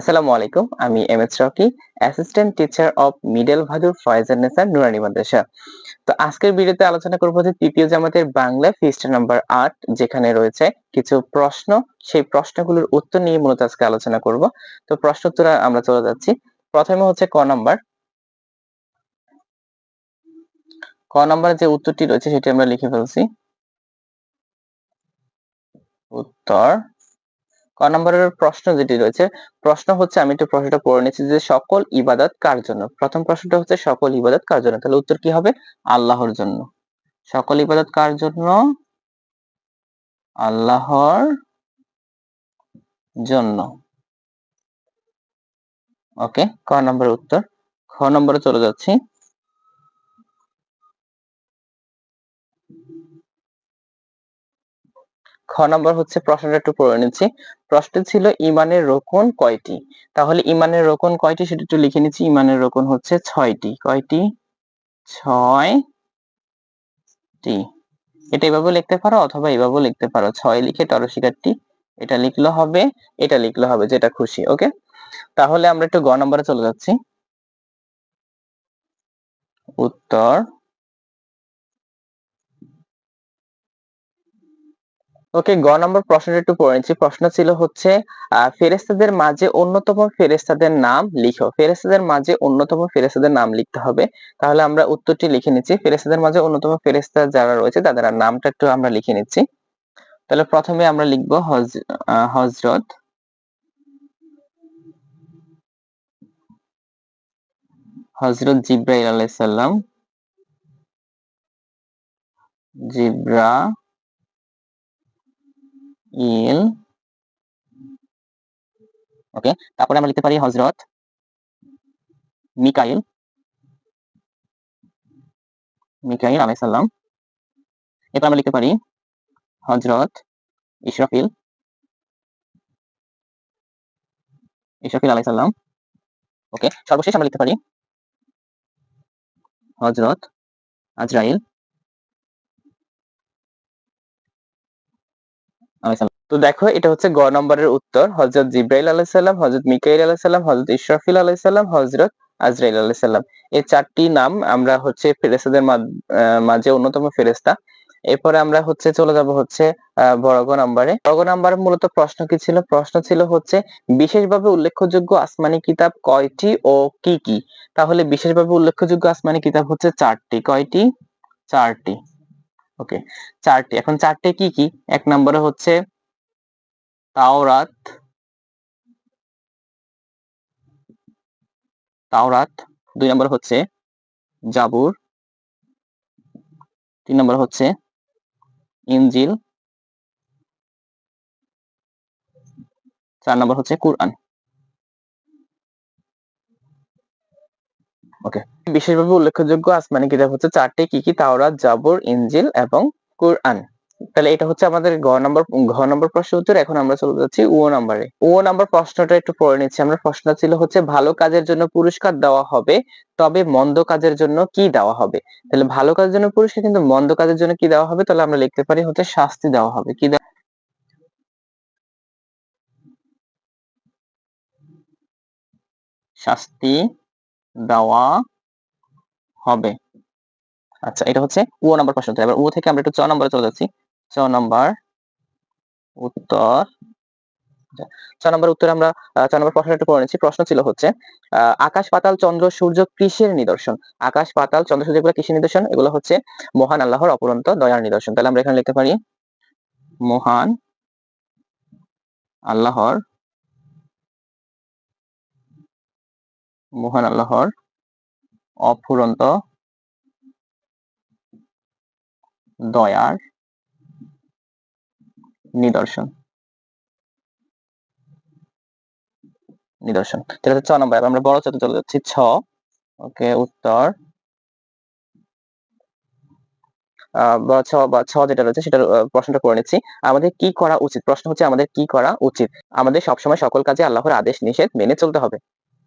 আসসালামু আলাইকুম, আমি M S Rocky assistant teacher of middle Bhadur Faizan Nesar Nurani Madrasa তো আজকের ভিডিওতে আলোচনা করব যে তৃতীয় জামাতের বাংলা ফিস্ট নাম্বার আট, যেখানে রয়েছে কিছু প্রশ্ন, সেই প্রশ্নগুলোর উত্তর নিয়ে মূলত আজকে আলোচনা করব। তো প্রশ্ন উত্তর আমরা চলে যাচ্ছি। প্রথমে হচ্ছে ক নাম্বার। ক নাম্বার যে উত্তরটি রয়েছে সেটি আমরা লিখে ফেলছি। উত্তর। ক নম্বরের প্রশ্ন যেটি রয়েছে, প্রশ্ন হচ্ছে, আমি একটু প্রশ্নটা পড়ে নিচ্ছি যে সকল ইবাদত কার জন্য? প্রথম প্রশ্নটা হচ্ছে, সকল ইবাদত কার জন্য? তাহলে উত্তর কি হবে? আল্লাহর জন্য। সকল ইবাদত কার জন্য? আল্লাহর জন্য। ওকে, ক নম্বরের উত্তর? খ নম্বরে চলে যাচ্ছি। খ নম্বর হচ্ছে প্রশ্নটা একটু পড়ে নিচ্ছি। প্রশ্ন ছিল, ইমানের রোকন কয়টি? তাহলে ইমানের রোকন কয়টি? সেটা একটু লিখে নিচ্ছি। ইমানের রোকন হচ্ছে ছয়টি। কয়টি? ছয়টি। এটা এভাবে লিখতে পারো অথবা এভাবেও লিখতে পারো। ছয় লিখে টরশিকারটি এটা লিখলে হবে, এটা লিখলে হবে, যেটা খুশি, ওকে? তাহলে আমরা একটু গ নম্বরে চলে যাচ্ছি। উত্তর ওকে গ নম্বর প্রশ্নটা একটু পড়ে নিচ্ছি। প্রশ্ন ছিল হচ্ছে ফেরেস্তাদের মাঝে অন্যতম ফেরেস্তাদের নাম লিখো। ফেরেস্তাদের মাঝে অন্যতম ফেরেস্তাদের নাম লিখতে হবে। তাহলে আমরা উত্তরটি লিখে নিচ্ছি। ফেরেস্তাদের মাঝে অন্যতম ফেরেস্তা যারা রয়েছে, তাদের নামটা একটু আমরা লিখে নিচ্ছি। তাহলে প্রথমে আমরা লিখব হজরত। হজরত জিব্রাইল আলাইসাল্লাম জিব্রা ইল ওকে, তারপরে আমরা লিখতে পারি হজরত মিকাইল মিকাইল আলাইসাল্লাম এরপর আমরা লিখতে পারি হজরত ইশরাফিল ইশরাফিল আলাইসাল্লাম ওকে, সর্বশেষ আমরা লিখতে পারি হজরত আজরাইল তো দেখো, এটা হচ্ছে গ নম্বরের উত্তর। হজরত জিব্রাইল আলাইসাল্লাম হজরত মিকাইল আলাইসাল্লাম হজরত ইশরাফিল আলাইসাল্লাম হজরত আজরাইল আলাইসাল্লাম এই চারটি নাম আমরা হচ্ছে ফেরেস্তাদের মাঝে অন্যতম ফেরেস্তা এরপরে আমরা হচ্ছে চলে যাব হচ্ছে বড়গ নাম্বারে। বড়গ নাম্বারে মূলত প্রশ্ন কি ছিল? প্রশ্ন ছিল হচ্ছে, বিশেষভাবে উল্লেখযোগ্য আসমানি কিতাব কয়টি ও কি কি? তাহলে বিশেষভাবে উল্লেখযোগ্য আসমানি কিতাব হচ্ছে চারটি। কয়টি? চারটি। ওকে, চারটি। এখন চারটে কি কি? এক নম্বরে হচ্ছে তাওরাত তাওরাত, দুই নম্বর হচ্ছে জাবুর, তিন নম্বর হচ্ছে ইনজিল, চার নম্বর হচ্ছে কুরআন। ওকে। বিশেষভাবে উল্লেখযোগ্য আসমানি কিতাব হচ্ছে চারটি, কি কি? তাওরাত, জাবর, ইনজিল এবং কুরআন। তাহলে এটা হচ্ছে আমাদের ঘ নম্বর ঘ নম্বর প্রশ্ন উত্তর। এখন আমরা চলে যাচ্ছি ও নম্বরে। ও নম্বর প্রশ্নটা একটু পড়ে নিচ্ছি। আমরা প্রশ্ন ছিল হচ্ছে, ভালো কাজের জন্য পুরস্কার দেওয়া হবে, তবে মন্দ কাজের জন্য কি দেওয়া হবে? তাহলে ভালো কাজের জন্য পুরস্কার, কিন্তু মন্দ কাজের জন্য কি দেওয়া হবে? তাহলে আমরা লিখতে পারি হচ্ছে, শাস্তি দেওয়া হবে। কি শাস্তি দেওয়া হবে। আচ্ছা এটা হচ্ছে ও নাম্বার প্রশ্ন। এবার ও থেকে আমরা একটু চ নম্বরে চলে যাচ্ছি। ছ নম্বর উত্তর। ছ নম্বর উত্তরে আমরা ছ নম্বর প্রশ্ন পড়ে নিচ্ছি। প্রশ্ন ছিল হচ্ছে আকাশ, পাতাল, চন্দ্র, সূর্য কৃষির নিদর্শন? আকাশ, পাতাল, চন্দ্র, সূর্য এগুলো কৃষির নিদর্শন? এগুলো হচ্ছে মহান আল্লাহর অপরন্ত দয়ার নিদর্শন। তাহলে আমরা এখানে লিখতে পারি, মহান আল্লাহর মহান আল্লাহর অফুরন্ত দয়ার নিদর্শন। নিদর্শন। হচ্ছে ছ নম্বর আমরা বড় চলে যাচ্ছি। ছ, ওকে, উত্তর। বা ছ যেটা রয়েছে সেটার প্রশ্নটা করে নিচ্ছি। আমাদের কি করা উচিত? প্রশ্ন হচ্ছে আমাদের কি করা উচিত? আমাদের সবসময় সকল কাজে আল্লাহর আদেশ, নিষেধ মেনে চলতে হবে।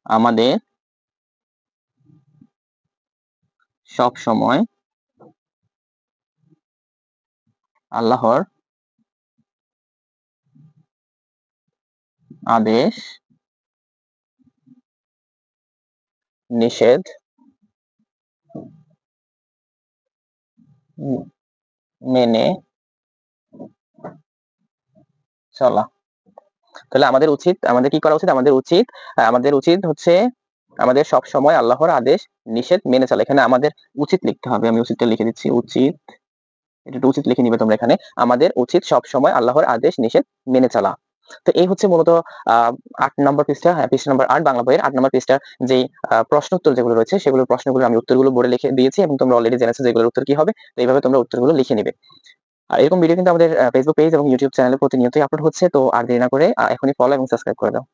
আমাদের সব সময় আল্লাহর আদেশ, নিষেধ, মেনে চলা। তাহলে আমাদের উচিত, আমাদের কি করা উচিত? আমাদের উচিত আমাদের উচিত হচ্ছে, আমাদের সব সময় আল্লাহর আদেশ, নিষেধ মেনে চলা। এখানে আমাদের উচিত লিখতে হবে। আমি উচিতটা লিখে দিচ্ছি, উচিত। এটা উচিত লিখে নিবে তোমরা এখানে। আমাদের উচিত সব সময় আল্লাহর আদেশ, নিষেধ মেনে চলা। তো এই হচ্ছে মূলত আট নম্বর পৃষ্ঠা হ্যাঁ পৃষ্ঠা নম্বর আট, বাংলা বইয়ের আট নম্বর পৃষ্ঠার যে প্রশ্ন উত্তর যেগুলো রয়েছে, সেগুলোর প্রশ্নগুলো আমি উত্তরগুলো বলে লিখে দিয়েছি এবং তোমরা অলরেডি জেনেছো যেগুলোর উত্তর কি হবে, তো এইভাবে তোমরা উত্তরগুলো লিখে নিবে। আর এরকম ভিডিও কিন্তু আমাদের ফেসবুক পেজ এবং ইউটিউব চ্যানেলে প্রতিনিয়তই আপলোড হচ্ছে, তো আর দেরি না করে এখনই ফলো এবং সাবস্ক্রাইব করে দাও।